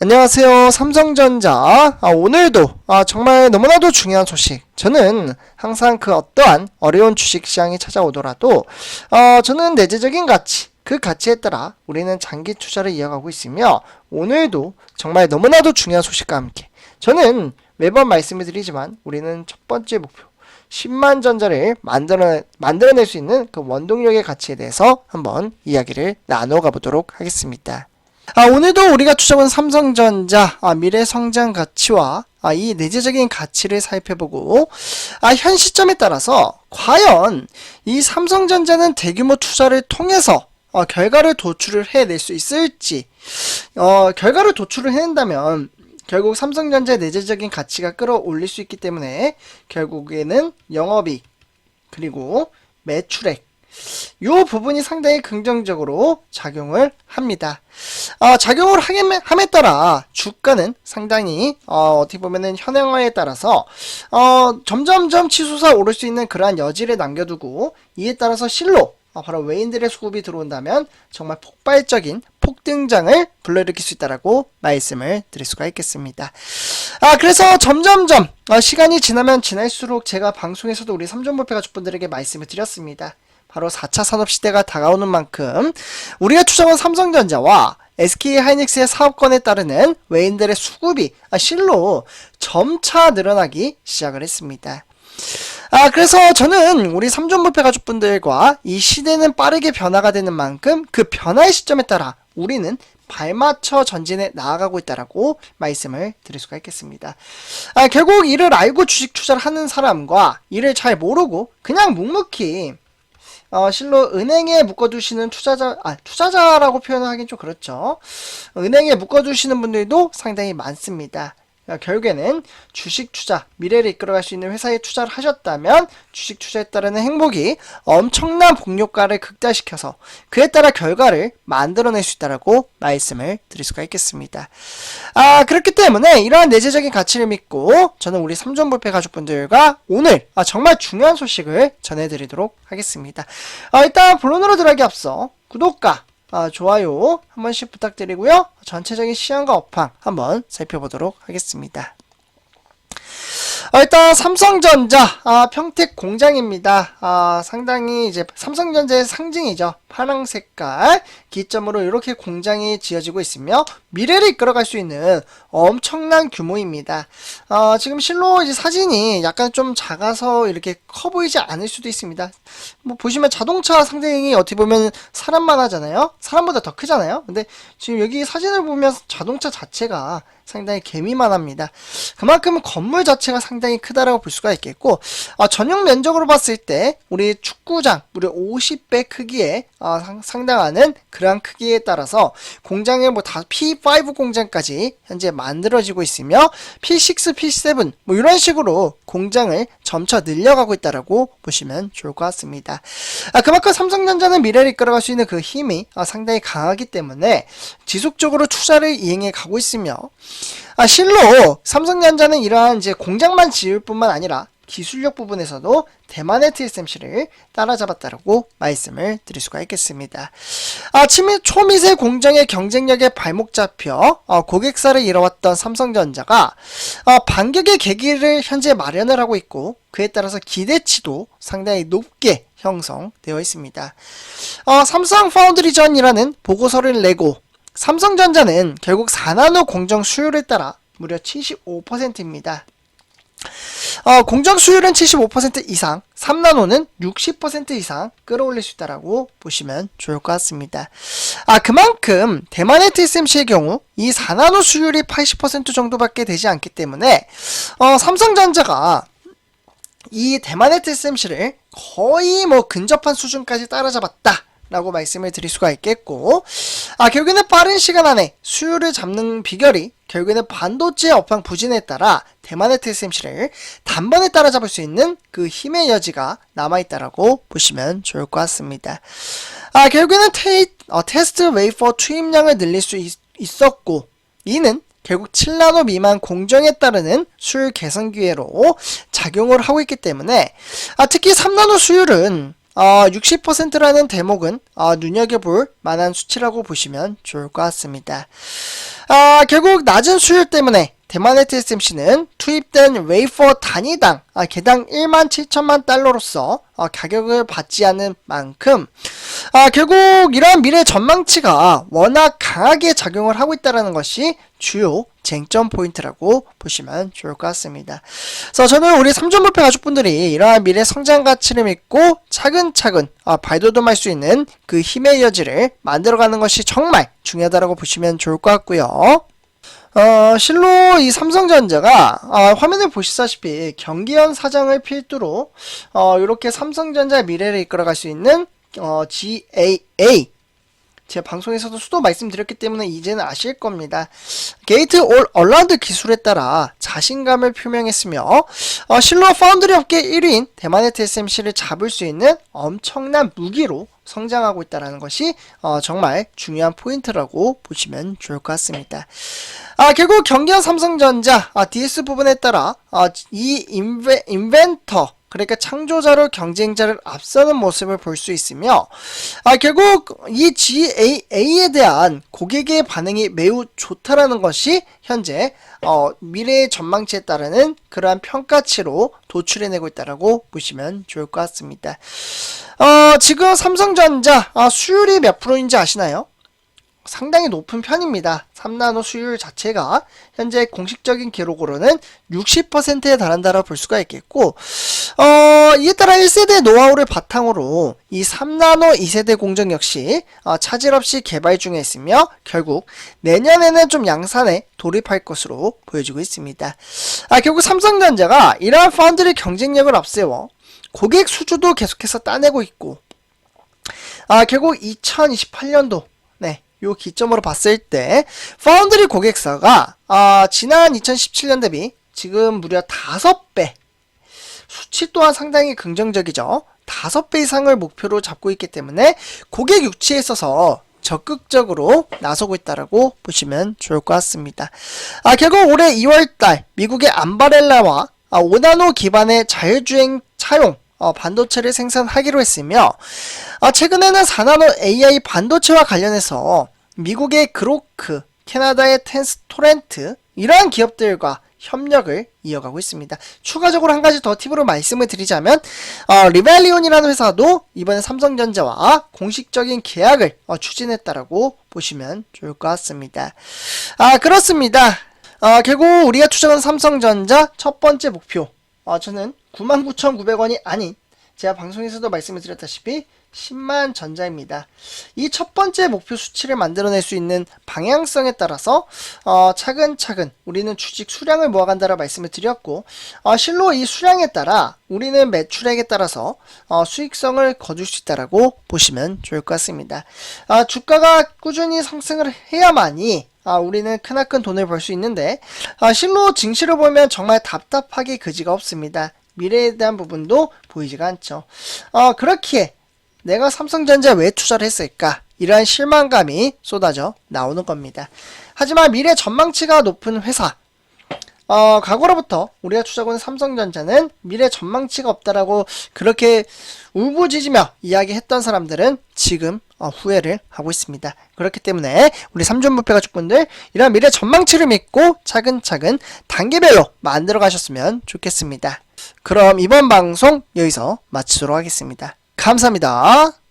안녕하세요. 삼성전자. 아, 오늘도 아, 정말 너무나도 중요한 소식. 저는 항상 그 어떠한 어려운 주식시장이 찾아오더라도 어, 저는 내재적인 가치, 그 가치에 따라 우리는 장기 투자를 이어가고 있으며 오늘도 정말 너무나도 중요한 소식과 함께 저는 매번 말씀을 드리지만 우리는 첫 번째 목표 10만 전자를 만들어, 만들어낼 수 있는 그 원동력의 가치에 대해서 한번 이야기를 나눠가 보도록 하겠습니다. 아, 오늘도 우리가 추적한 삼성전자 아, 미래 성장 가치와 아, 이 내재적인 가치를 살펴보고 아, 현 시점에 따라서 과연 이 삼성전자는 대규모 투자를 통해서 어, 결과를 도출을 해낼 수 있을지 어, 결과를 도출을 해낸다면 결국 삼성전자의 내재적인 가치가 끌어올릴 수 있기 때문에 결국에는 영업이익 그리고 매출액 이 부분이 상당히 긍정적으로 작용을 합니다. 어, 작용을 하게, 함에 따라 주가는 상당히 어, 어떻게 보면은 현행화에 따라서 어, 점점점 치솟아 오를 수 있는 그러한 여지를 남겨두고 이에 따라서 실로 어, 바로 외인들의 수급이 들어온다면 정말 폭발적인 폭등장을 불러일으킬 수 있다라고 말씀을 드릴 수가 있겠습니다. 아 그래서 점점점 어, 시간이 지나면 지날수록 제가 방송에서도 우리 삼존볼페 가족분들에게 말씀을 드렸습니다. 바로 4차 산업시대가 다가오는 만큼 우리가 추정한 삼성전자와 SK 하이닉스의 사업권에 따르는 외인들의 수급이 아, 실로 점차 늘어나기 시작을 했습니다. 아, 그래서 저는 우리 삼존불패 가족분들과 이 시대는 빠르게 변화가 되는 만큼 그 변화의 시점에 따라 우리는 발맞춰 전진해 나아가고 있다라고 말씀을 드릴 수가 있겠습니다. 아, 결국 이를 알고 주식 투자를 하는 사람과 이를 잘 모르고 그냥 묵묵히 어, 실로 은행에 묶어두시는 투자자, 아, 투자자라고 표현하긴 좀 그렇죠. 은행에 묶어두시는 분들도 상당히 많습니다. 그러니까 결국에는 주식 투자, 미래를 이끌어갈 수 있는 회사에 투자를 하셨다면 주식 투자에 따르는 행복이 엄청난 복료가를 극대화시켜서 그에 따라 결과를 만들어낼 수 있다라고 말씀을 드릴 수가 있겠습니다. 아, 그렇기 때문에 이러한 내재적인 가치를 믿고 저는 우리 삼존불패 가족분들과 오늘 아, 정말 중요한 소식을 전해드리도록 하겠습니다. 아, 일단 본론으로 들어가기 앞서 구독과 아, 좋아요 한 번씩 부탁드리고요. 전체적인 시향과 업황 한번 살펴보도록 하겠습니다. 어, 일단 삼성전자 아, 평택 공장입니다. 아, 상당히 이제 삼성전자의 상징이죠. 파랑 색깔 기점으로 이렇게 공장이 지어지고 있으며 미래를 이끌어갈 수 있는 엄청난 규모입니다. 어, 지금 실로 이제 사진이 약간 좀 작아서 이렇게 커 보이지 않을 수도 있습니다. 뭐 보시면 자동차 상당히 어떻게 보면 사람만 하잖아요. 사람보다 더 크잖아요. 근데 지금 여기 사진을 보면 자동차 자체가 상당히 개미만 합니다. 그만큼 건물 자체가 상당히 크다라고 볼 수가 있겠고 어, 전용 면적으로 봤을 때 우리 축구장 무려 50배 크기의 어, 상, 상당하는 그러한 크기에 따라서 공장에 뭐 다 P5 공장까지 현재 만들어지고 있으며 P6, P7 뭐 이런 식으로 공장을 점차 늘려가고 있다라고 보시면 좋을 것 같습니다. 아, 그만큼 삼성전자는 미래를 이끌어갈 수 있는 그 힘이 아, 상당히 강하기 때문에 지속적으로 투자를 이행해 가고 있으며 아, 실로 삼성전자는 이러한 이제 공장만 지을 뿐만 아니라 기술력 부분에서도 대만의 TSMC를 따라잡았다라고 말씀을 드릴 수가 있겠습니다. 아, 치미, 초미세 공정의 경쟁력에 발목 잡혀 어, 고객사를 잃어왔던 삼성전자가 어, 반격의 계기를 현재 마련을 하고 있고 그에 따라서 기대치도 상당히 높게 형성되어 있습니다. 어, 삼성 파운드리전이라는 보고서를 내고 삼성전자는 결국 4나노 공정 수율에 따라 무려 75%입니다. 어, 공정 수율은 75% 이상, 3나노는 60% 이상 끌어올릴 수 있다라고 보시면 좋을 것 같습니다. 아, 그만큼 대만의 TSMC의 경우 이 4나노 수율이 80% 정도밖에 되지 않기 때문에 어, 삼성전자가 이 대만의 TSMC를 거의 뭐 근접한 수준까지 따라잡았다. 라고 말씀을 드릴 수가 있겠고 아 결국에는 빠른 시간 안에 수율을 잡는 비결이 결국에는 반도체 업황 부진에 따라 대만의 TSMC를 단번에 따라잡을 수 있는 그 힘의 여지가 남아있다라고 보시면 좋을 것 같습니다. 아 결국에는 테, 어, 테스트 웨이퍼 투입량을 늘릴 수 있, 있었고 이는 결국 7나노 미만 공정에 따르는 수율 개선 기회로 작용을 하고 있기 때문에 아, 특히 3나노 수율은 어, 60%라는 대목은 어, 눈여겨볼 만한 수치라고 보시면 좋을 것 같습니다. 아, 결국 낮은 수율 때문에 대만의 TSMC는 투입된 웨이퍼 단위당 아, 개당 1만 7천만 달러로서 어, 가격을 받지 않은 만큼 아, 결국 이러한 미래 전망치가 워낙 강하게 작용을 하고 있다는 것이 주요 쟁점 포인트라고 보시면 좋을 것 같습니다. 그래서 저는 우리 삼존부패 가족분들이 이러한 미래 성장 가치를 믿고 차근차근 아, 발돋움할 수 있는 그 힘의 여지를 만들어가는 것이 정말 중요하다고 보시면 좋을 것 같고요. 어, 실로 이 삼성전자가 어, 화면에 보시다시피 경기현 사장을 필두로 어, 이렇게 삼성전자 미래를 이끌어갈 수 있는 어, GAA 제 방송에서도 수도 말씀드렸기 때문에 이제는 아실 겁니다. 게이트 올 얼라운드 기술에 따라 자신감을 표명했으며 어, 실로 파운드리 업계 1위인 대만의 TSMC를 잡을 수 있는 엄청난 무기로 성장하고 있다는 것이 어, 정말 중요한 포인트라고 보시면 좋을 것 같습니다. 아, 결국 경기한 삼성전자 아, DS 부분에 따라 아, 이 인베, 인벤터 그러니까 창조자로 경쟁자를 앞서는 모습을 볼 수 있으며 아, 결국 이 GAA에 대한 고객의 반응이 매우 좋다라는 것이 현재 어, 미래의 전망치에 따르는 그러한 평가치로 도출해내고 있다라고 보시면 좋을 것 같습니다. 어, 지금 삼성전자 아, 수율이 몇 프로인지 아시나요? 상당히 높은 편입니다. 3나노 수율 자체가 현재 공식적인 기록으로는 60%에 달한다고 볼 수가 있겠고, 어, 이에 따라 1세대 노하우를 바탕으로 이 3나노 2세대 공정 역시 어, 차질 없이 개발 중에 있으며 결국 내년에는 좀 양산에 돌입할 것으로 보여지고 있습니다. 아, 결국 삼성전자가 이러한 파운드리 경쟁력을 앞세워 고객 수주도 계속해서 따내고 있고, 아, 결국 2028년도 네, 요 기점으로 봤을 때 파운드리 고객사가 아, 지난 2017년 대비 지금 무려 5배 수치 또한 상당히 긍정적이죠. 5배 이상을 목표로 잡고 있기 때문에 고객 유치에 있어서 적극적으로 나서고 있다라고 보시면 좋을 것 같습니다. 아, 결국 올해 2월달 미국의 암바렐라와 아, 5나노 기반의 자율주행 차용 어, 반도체를 생산하기로 했으며 어, 최근에는 4나노 AI 반도체와 관련해서 미국의 그로크, 캐나다의 텐스 토렌트 이러한 기업들과 협력을 이어가고 있습니다. 추가적으로 한 가지 더 팁으로 말씀을 드리자면 어, 리벨리온이라는 회사도 이번에 삼성전자와 공식적인 계약을 어, 추진했다라고 보시면 좋을 것 같습니다. 아 그렇습니다. 어, 결국 우리가 투자한 삼성전자 첫 번째 목표 어, 저는 99,900원이 아닌 제가 방송에서도 말씀을 드렸다시피 10만 전자입니다. 이 첫 번째 목표 수치를 만들어낼 수 있는 방향성에 따라서 어, 차근차근 우리는 주식 수량을 모아간다라 말씀을 드렸고 어, 실로 이 수량에 따라 우리는 매출액에 따라서 어, 수익성을 거둘 수 있다라고 보시면 좋을 것 같습니다. 아, 주가가 꾸준히 상승을 해야만이 아, 우리는 크나큰 돈을 벌 수 있는데 아, 실로 증시를 보면 정말 답답하게 그지가 없습니다. 미래에 대한 부분도 보이지가 않죠. 어, 그렇기에 내가 삼성전자에 왜 투자를 했을까? 이러한 실망감이 쏟아져 나오는 겁니다. 하지만 미래 전망치가 높은 회사, 어, 과거로부터 우리가 투자하는 삼성전자는 미래 전망치가 없다라고 그렇게 울부짖으며 이야기했던 사람들은 지금 어, 후회를 하고 있습니다. 그렇기 때문에 우리 삼존부패 가족분들 이런 미래 전망치를 믿고 차근차근 단계별로 만들어 가셨으면 좋겠습니다. 그럼 이번 방송 여기서 마치도록 하겠습니다. 감사합니다.